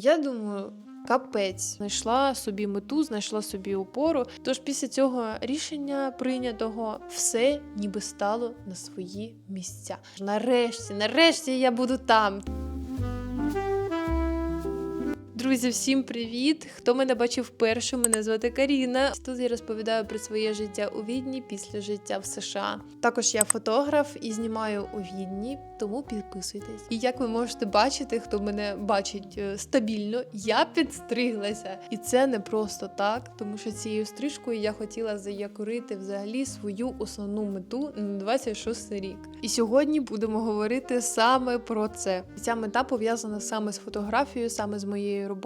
Я думаю. Капець знайшла собі мету, знайшла собі опору. Тож після цього рішення прийнятого все ніби стало на свої місця. Нарешті, нарешті я буду там. Друзі, всім привіт! Хто мене бачив вперше, мене звати Каріна. Тут я розповідаю про своє життя у Відні після життя в США. Також я фотограф і знімаю у Відні, тому підписуйтесь. І як ви можете бачити, хто мене бачить е, стабільно, я підстриглася. І це не просто так, тому що цією стрижкою я хотіла заякорити взагалі свою основну мету на 26 рік. І сьогодні будемо говорити саме про це. Ця мета пов'язана саме з фотографією, саме з моєю роботою,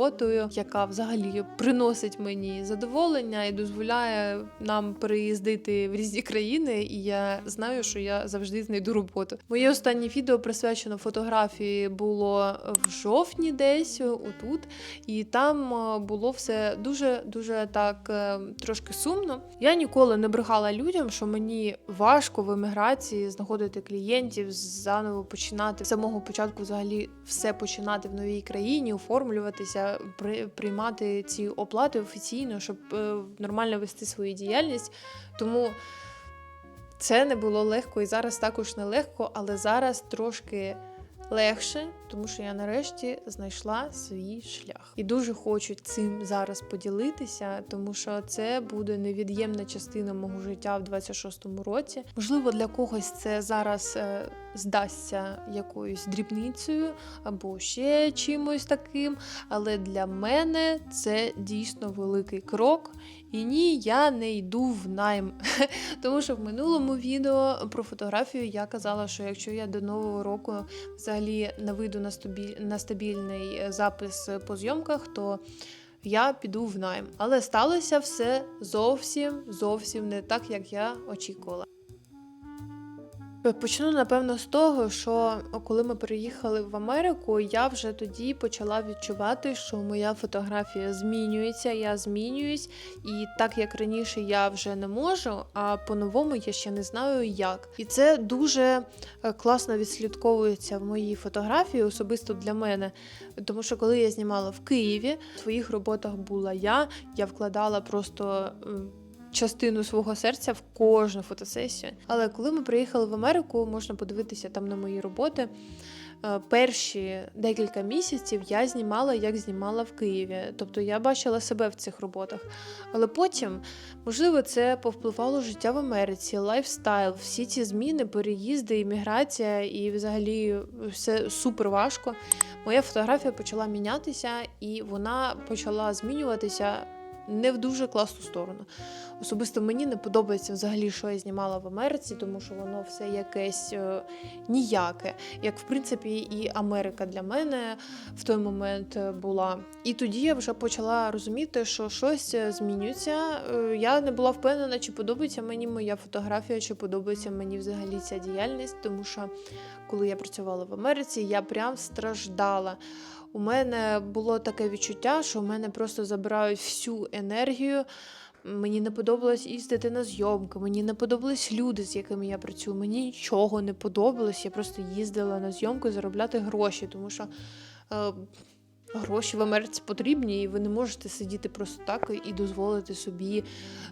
яка взагалі приносить мені задоволення і дозволяє нам переїздити в різні країни. І я знаю, що я завжди знайду роботу. Моє останнє відео присвячено фотографії було в жовтні, десь отут, і там е, було все дуже дуже так е, трошки сумно. Я ніколи не брехала людям, що мені важко в еміграції знаходити клієнтів, заново починати з самого початку, взагалі все починати в новій країні, оформлюватися, при, приймати ці оплати офіційно, щоб е, нормально вести свою діяльність. Тому це не було легко і зараз також нелегко, але зараз трошки легше, тому що я нарешті знайшла свій шлях. І дуже хочу цим зараз поділитися, тому що це буде невід'ємна частина мого життя в 26-му році. Можливо, для когось це зараз е, здасться якоюсь дрібницею або ще чимось таким. Але для мене це дійсно великий крок. І ні, я не йду в найм. Тому що в минулому відео про фотографію я казала, що якщо я до нового року взагалі не вийду на, стабіль... на стабільний е, запис по зйомках, то я піду в найм. Але сталося все зовсім зовсім не так, як я очікувала. Почну напевно з того, що коли ми переїхали в Америку, я вже тоді почала відчувати, що моя фотографія змінюється, я змінююсь, і так як раніше я вже не можу, а по-новому я ще не знаю як. І це дуже е, класно відслідковується в моїй фотографії, особисто для мене. Тому що коли я знімала в Києві, в своїх роботах була я, я вкладала просто. Частину свого серця в кожну фотосесію. Але коли ми приїхали в Америку, можна подивитися там на мої роботи. Е, Перші декілька місяців я знімала, як знімала в Києві. Тобто я бачила себе в цих роботах. Але потім, можливо, це повпливало життя в Америці, лайфстайл, всі ці зміни, переїзди, імміграція і взагалі все супер важко. Моя фотографія почала мінятися, і вона почала змінюватися не в дуже класну сторону. Особисто мені не подобається взагалі, що я знімала в Америці, тому що воно все якесь е, ніяке. Як в принципі і Америка для мене в той момент е, була. І тоді я вже почала розуміти, що щось е, змінюється. Е, Я не була впевнена, чи подобається мені моя фотографія, чи подобається мені взагалі ця діяльність, тому що коли я працювала в Америці, я прям страждала. У мене було таке відчуття, що в мене просто забирають всю енергію. Мені не подобалось їздити на зйомки, мені не подобались люди, з якими я працюю. Мені нічого не подобалось. Я просто їздила на зйомки заробляти гроші, тому що е, гроші в Америці потрібні, і ви не можете сидіти просто так і дозволити собі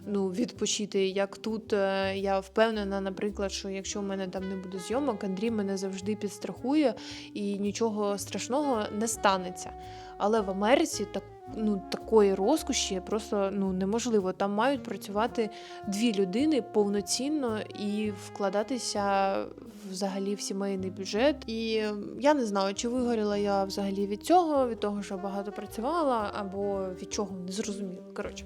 ну, відпочити. Як тут е, я впевнена, наприклад, що якщо в мене там не буде зйомок, Андрій мене завжди підстрахує і нічого страшного не станеться. Але в Америці так. Ну, такої розкоші просто ну неможливо. Там мають працювати дві людини повноцінно і вкладатися взагалі в сімейний бюджет. І е, я не знаю, чи вигоріла я взагалі від цього, від того, що багато працювала, або від чого не зрозуміла. Коротше.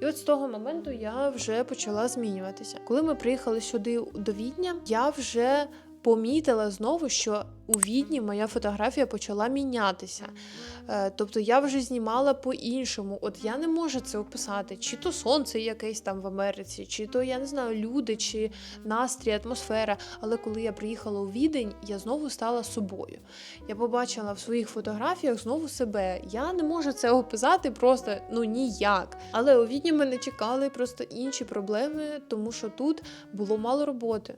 І от з того моменту я вже почала змінюватися. Коли ми приїхали сюди до Відня, я вже помітила знову, що у Відні моя фотографія почала мінятися. Е, Тобто я вже знімала по-іншому. От я не можу це описати, чи то сонце якесь там в Америці, чи то я не знаю, люди, чи настрій, атмосфера. Але коли я приїхала у Відень, я знову стала собою. Я побачила в своїх фотографіях знову себе. Я не можу це описати просто ну ніяк. Але у Відні мене чекали просто інші проблеми, тому що тут було мало роботи.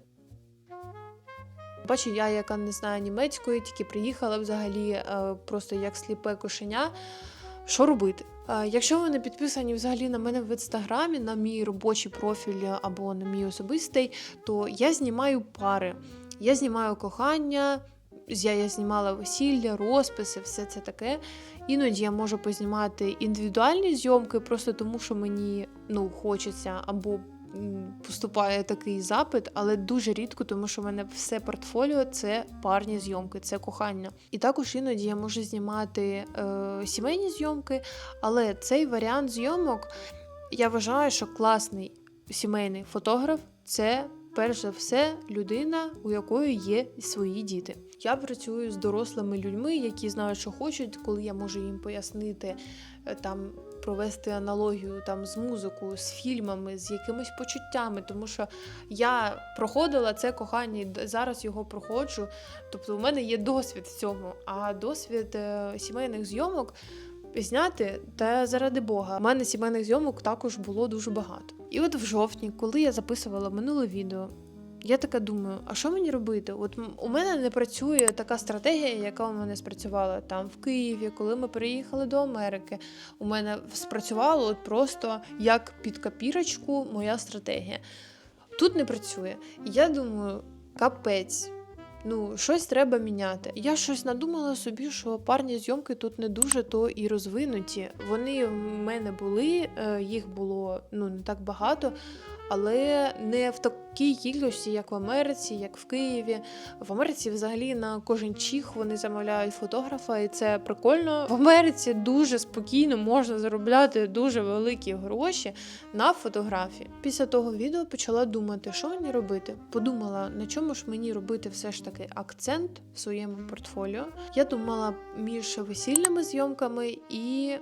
Бачу, я, яка не знаю німецької, тільки приїхала взагалі е, просто як сліпе кошеня. Що робити? Е, Якщо ви не підписані взагалі на мене в інстаграмі, на мій робочий профіль або на мій особистий, то я знімаю пари. Я знімаю кохання, я, я знімала весілля, розписи, все це таке. Іноді я можу познімати індивідуальні зйомки, просто тому що мені ну, хочеться або поступає такий запит, але дуже рідко, тому що в мене все портфоліо це парні зйомки, це кохання. І також іноді я можу знімати е, сімейні зйомки, але цей варіант зйомок я вважаю, що класний сімейний фотограф це перш за все людина, у якої є свої діти. Я працюю з дорослими людьми, які знають, що хочуть, коли я можу їм пояснити е, там. Провести аналогію там з музикою, з фільмами, з якимись почуттями, тому що я проходила це кохання, і зараз його проходжу. Тобто, у мене є досвід в цьому, а досвід е, сімейних зйомок зняти та заради Бога. У мене сімейних зйомок також було дуже багато. І от в жовтні, коли я записувала минуле відео, я така думаю, а що мені робити? От у мене не працює така стратегія, яка у мене спрацювала там в Києві, коли ми переїхали до Америки. У мене спрацювало от просто як під копірочку моя стратегія. Тут не працює. Я думаю, капець. Ну, щось треба міняти. Я щось надумала собі, що парні зйомки тут не дуже то і розвинуті. Вони в мене були, е, їх було ну не так багато, але не в такій кількості, як в Америці, як в Києві. В Америці взагалі на кожен чих вони замовляють фотографа, і це прикольно. В Америці дуже спокійно можна заробляти дуже великі гроші на фотографії. Після того відео почала думати, що мені робити. Подумала, на чому ж мені робити все ж таки акцент в своєму портфоліо. Я думала між весільними зйомками і.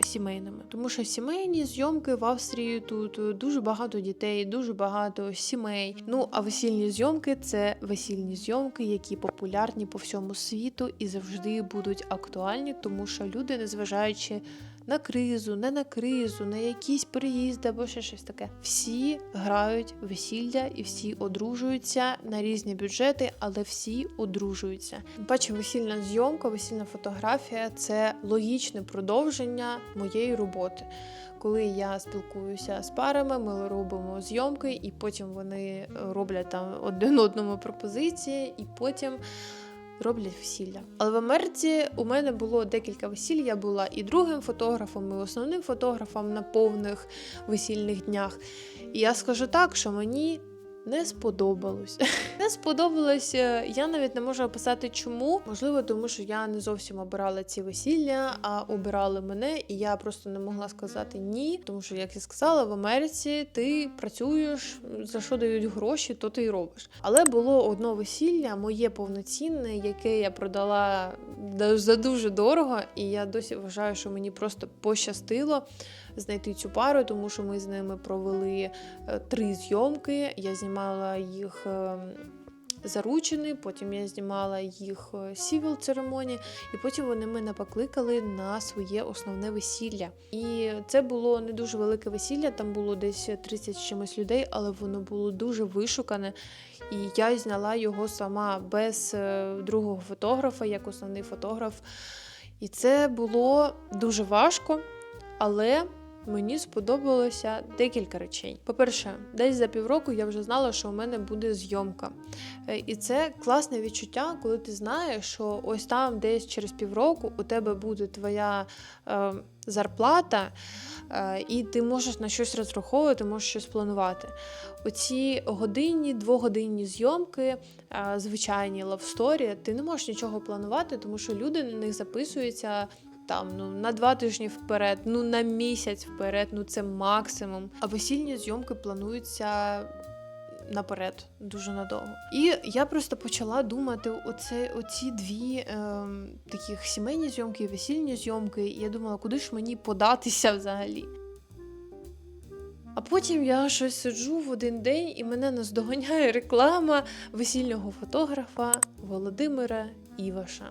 Сімейними, тому що сімейні зйомки в Австрії тут е, дуже багато дітей, дуже багато сімей. Ну а весільні зйомки це весільні зйомки, які популярні по всьому світу і завжди будуть актуальні, тому що люди, незважаючи на кризу, не на кризу, на якісь переїзди або ще щось таке. Всі грають весілля і всі одружуються на різні бюджети, але всі одружуються. Бачу, весільна зйомка, весільна фотографія це логічне продовження моєї роботи. Коли я спілкуюся з парами, ми робимо зйомки, і потім вони роблять там один одному пропозиції, і потім роблять весілля. Але в Америці у мене було декілька весіль. Я була і другим фотографом, і основним фотографом на повних весільних днях. І я скажу так, що мені. Не сподобалось. Не сподобалось. е, Я навіть не можу описати чому. Можливо, тому що я не зовсім обирала ці весілля, а обирали мене, і я просто не могла сказати ні. Тому що, як я сказала, в Америці ти працюєш, за що дають гроші, то ти й робиш. Але було одно весілля, моє повноцінне, яке я продала за дуже дорого, і я досі вважаю, що мені просто пощастило знайти цю пару, тому що ми з ними провели е, три зйомки. Я знімала їх. е, Заручені, потім я знімала їх сівіл церемонії, і потім вони мене покликали на своє основне весілля. І це було не дуже велике весілля, там було десь 30 чимось людей, але воно було дуже вишукане. І я зняла його сама без е, другого фотографа, як основний фотограф. І це було дуже важко, але мені сподобалося декілька речей. По-перше, десь за півроку я вже знала, що у мене буде зйомка. Е, І це класне відчуття, коли ти знаєш, що ось там, десь через півроку, у тебе буде твоя е, зарплата, е, і ти можеш на щось розраховувати, можеш щось планувати. Оці годинні, двогодинні зйомки, е, звичайні лавсторі, ти не можеш нічого планувати, тому що люди на них записуються. Там ну на два тижні вперед, ну на місяць вперед, ну це максимум. А весільні зйомки плануються наперед, дуже надовго. І я просто почала думати: оце, оці дві ем, таких сімейні зйомки, весільні зйомки. І я думала, куди ж мені податися взагалі. А потім я щось сиджу в один день, і мене наздоганяє реклама весільного фотографа Володимира Іваша.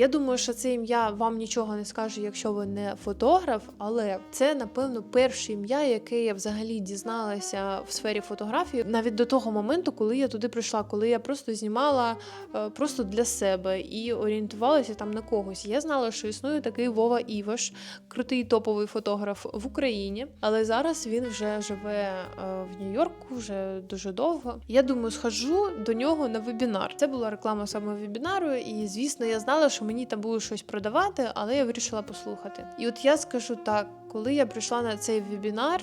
Я думаю, що це ім'я вам нічого не скаже, якщо ви не фотограф, але це, напевно, перше ім'я, яке я взагалі дізналася в сфері фотографії, навіть до того моменту, коли я туди прийшла, коли я просто знімала е, просто для себе і орієнтувалася там на когось. Я знала, що існує такий Вова Іваш, крутий топовий фотограф в Україні, але зараз він вже живе е, в Нью-Йорку вже дуже довго. Я думаю, схожу до нього на вебінар. Це була реклама саме вебінару, і звісно, я знала, що мені там було щось продавати, але я вирішила послухати. І от я скажу так, коли я прийшла на цей вебінар,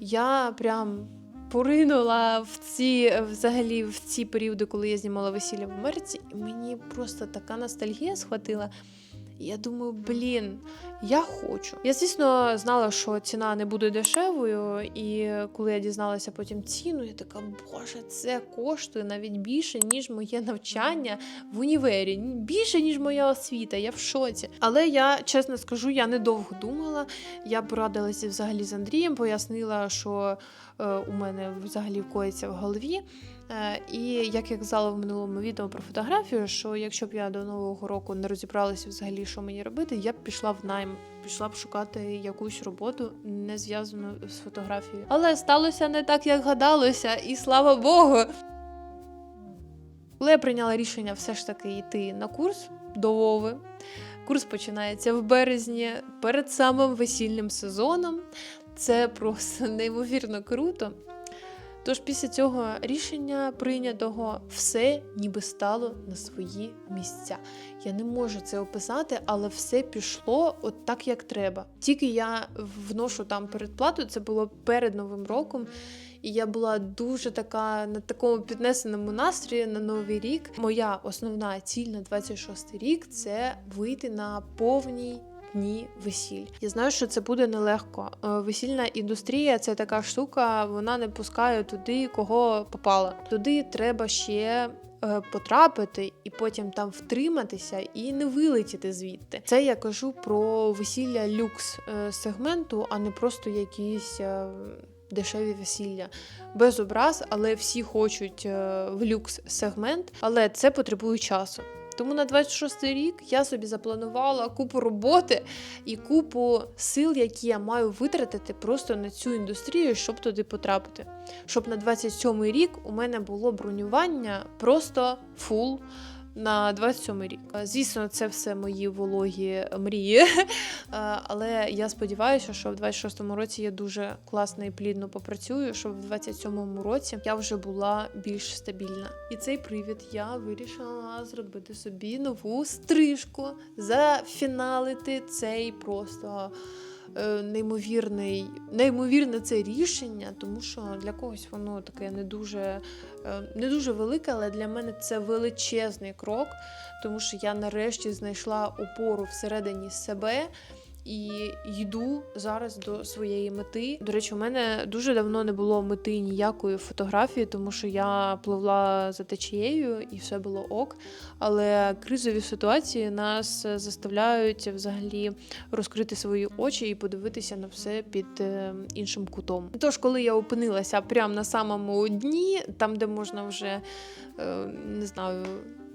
я прям. Поринула в ці взагалі в ці періоди, коли я знімала весілля в Америці, і мені просто така ностальгія схватила. Я думаю, блін, я хочу. Я, звісно, знала, що ціна не буде дешевою, і коли я дізналася потім ціну, я така, боже, це коштує навіть більше, ніж моє навчання в універі, більше, ніж моя освіта. Я в шоці. Але я чесно скажу, я недовго думала. Я порадилася взагалі з Андрієм, пояснила, що е, у мене взагалі вкоїться в голові. Е, І як я казала в минулому відео про фотографію, що якщо б я до нового року не розібралася взагалі, що мені робити, я б пішла в найм, пішла б шукати якусь роботу, не зв'язану з фотографією. Але сталося не так, як гадалося, і слава Богу. Коли я прийняла рішення все ж таки йти на курс до Вови, курс починається в березні перед самим весільним сезоном. Це просто неймовірно круто. Тож після цього рішення прийнятого все ніби стало на свої місця. Я не можу це описати, але все пішло от так, як треба. Тільки я вношу там передплату, це було перед Новим роком. І я була дуже така на такому піднесеному настрої на новий рік. Моя основна ціль на 26 рік це вийти на повній дні весіль. Я знаю, що це буде нелегко. Е, Весільна індустрія це така штука, вона не пускає туди, кого попала. Туди треба ще. е, Потрапити і потім там втриматися і не вилетіти звідти. Це я кажу про весілля люкс е, сегменту, а не просто якісь дешеві весілля. Без образ, але всі хочуть в люкс сегмент, але це потребує часу. Тому на 26 рік я собі запланувала купу роботи і купу сил, які я маю витратити просто на цю індустрію, щоб туди потрапити. Щоб на 27 рік у мене було бронювання просто фул. На 27 рік. Е, Звісно, це все мої вологі мрії. Е, Але я сподіваюся, що в 26-му році я дуже класно і плідно попрацюю, щоб в 27-му році я вже була більш стабільна. І цей привід я вирішила зробити собі нову стрижку, зафіналити цей просто. е, Неймовірний, неймовірне це рішення, тому що для когось воно таке не дуже, не дуже велике, але для мене це величезний крок, тому що я нарешті знайшла опору всередині себе і йду зараз до своєї мети. До речі, у мене дуже давно не було мети ніякої фотографії, тому що я пливла за течією і все було ок. Але кризові ситуації нас заставляють взагалі розкрити свої очі і подивитися на все під е, іншим кутом. Тож, коли я опинилася прямо на самому дні, там де можна вже е, не знаю.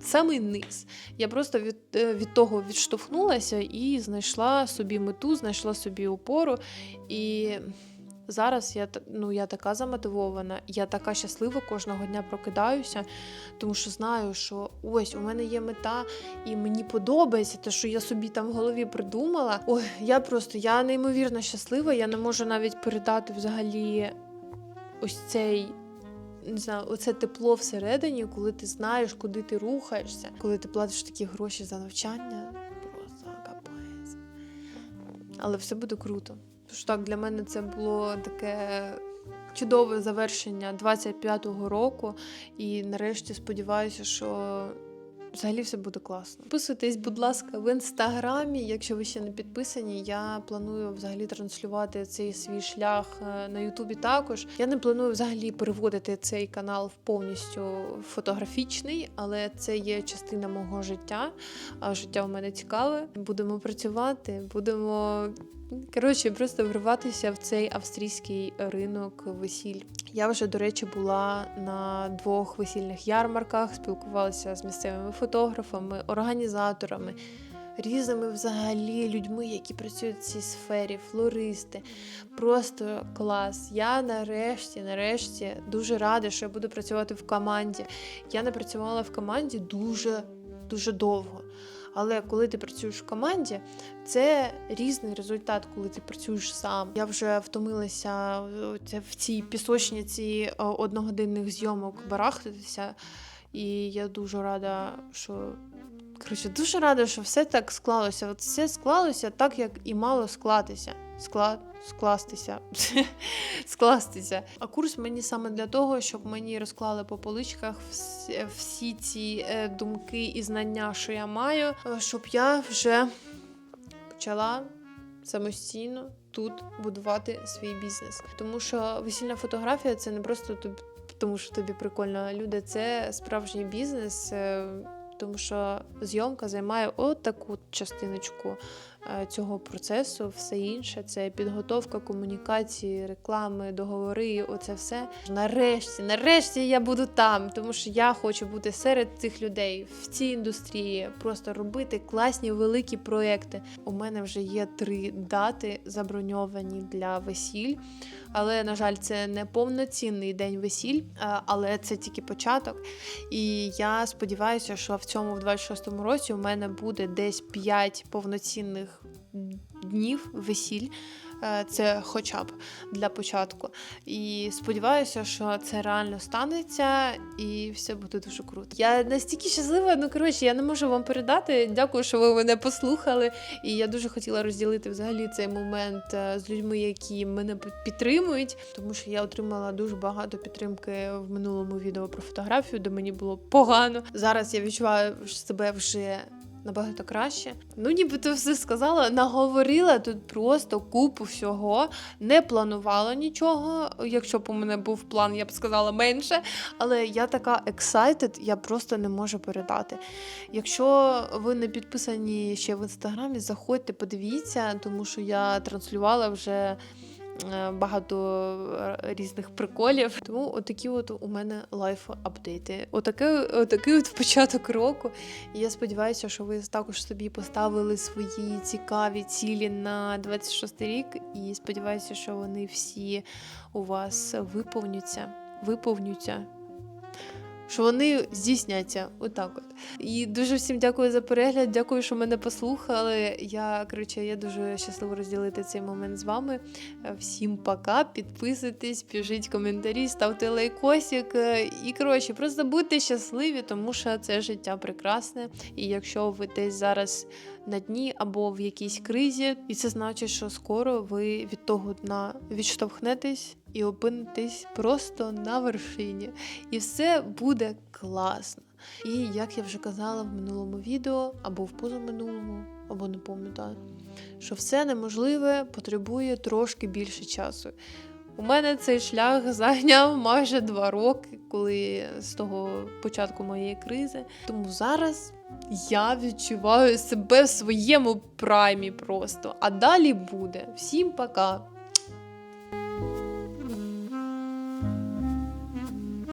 Самий низ. Я просто від, е, від того відштовхнулася і знайшла собі мету, знайшла собі опору. І зараз я, ну, я така замотивована, я така щаслива кожного дня прокидаюся, тому що знаю, що ось у мене є мета, і мені подобається те, що я собі там в голові придумала. Ой, я просто я неймовірно щаслива. Я не можу навіть передати взагалі ось цей. Не знаю, оце тепло всередині, коли ти знаєш, куди ти рухаєшся, коли ти платиш такі гроші за навчання, просто капець. Але все буде круто. Тож так, для мене це було таке чудове завершення 25-го року. І нарешті сподіваюся, що взагалі все буде класно. Підписуйтесь, будь ласка, в інстаграмі. Якщо ви ще не підписані, я планую взагалі транслювати цей свій шлях е, на Ютубі також. Я не планую взагалі переводити цей канал в повністю фотографічний, але це є частина мого життя. А життя у мене цікаве. Будемо працювати, будемо. Коротше, просто вриватися в цей австрійський ринок весіль. Я вже, до речі, була на двох весільних ярмарках, спілкувалася з місцевими фотографами, організаторами, різними взагалі людьми, які працюють в цій сфері, флористи. Просто клас. Я нарешті, нарешті дуже рада, що я буду працювати в команді. Я не працювала в команді дуже дуже довго. Але коли ти працюєш в команді, це різний результат, коли ти працюєш сам. Я вже втомилася в цій пісочниці одногодинних зйомок барахтатися, і я дуже рада, що коротше, дуже рада, що все так склалося. От все склалося так, як і мало склатися. Склад, скластися, скластися. А курс мені саме для того, щоб мені розклали по поличках всі, ці е, думки і знання, що я маю, е, щоб я вже почала самостійно тут будувати свій бізнес. Тому що весільна фотографія це не просто тобі, тому що тобі прикольно. Люди, це справжній бізнес. е, Тому що зйомка займає отаку частиночку цього процесу, все інше це підготовка комунікації, реклами, договори. Оце все. Нарешті, нарешті я буду там, тому що я хочу бути серед цих людей в цій індустрії, просто робити класні великі проекти. У мене вже є три дати заброньовані для весіль. Але, на жаль, це не повноцінний день весіль, е, але це тільки початок. І я сподіваюся, що в цьому в 26-му році у мене буде десь 5 повноцінних днів весіль. Е, Це хоча б для початку. І сподіваюся, що це реально станеться, і все буде дуже круто. Я настільки щаслива, ну коротше, я не можу вам передати. Дякую, що ви мене послухали. І я дуже хотіла розділити взагалі цей момент е, з людьми, які мене підтримують, тому що я отримала дуже багато підтримки в минулому відео про фотографію, де мені було погано. Зараз я відчуваю себе вже. Набагато краще. Ну, нібито все сказала, наговорила тут просто купу всього, не планувала нічого. Якщо б у мене був план, я б сказала менше. Але я така excited, я просто не можу передати. Якщо ви не підписані ще в інстаграмі, заходьте, подивіться, тому що я транслювала вже багато е, різних приколів. Тому отакі от у мене лайф апдейти. Отакий, от початок року. І я сподіваюся, що ви також собі поставили свої цікаві цілі на 26 рік. І сподіваюся, що вони всі у вас виповняться. Виповнються. Що вони здійсняться, отак от. І дуже всім дякую за перегляд. Дякую, що мене послухали. Я коротше, я дуже щаслива розділити цей момент з вами. Всім пока, підписуйтесь, пишіть коментарі, ставте лайкосик. І коротше, просто будьте щасливі, тому що це життя прекрасне. І якщо ви десь зараз на дні або в якійсь кризі, і це значить, що скоро ви від того дна відштовхнетесь і опинитесь просто на вершині. І все буде класно. І як я вже казала в минулому відео, або в позаминулому, або не пам'ятаю, що все неможливе потребує трошки більше часу. У мене цей шлях зайняв майже два роки, коли з того початку моєї кризи. Тому зараз я відчуваю себе в своєму праймі просто. А далі буде. Всім пока!